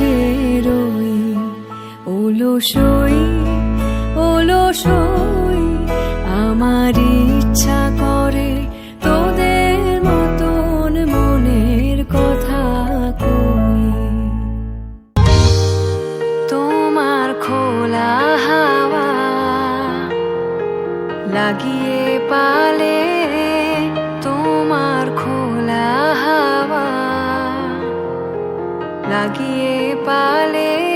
বসে রই ওলসই ওলসই আমার ইচ্ছা করে তোদের মতন মনের কথা কই। তোমার খোলা হাওয়া লাগিয়ে পালে लगिए पाले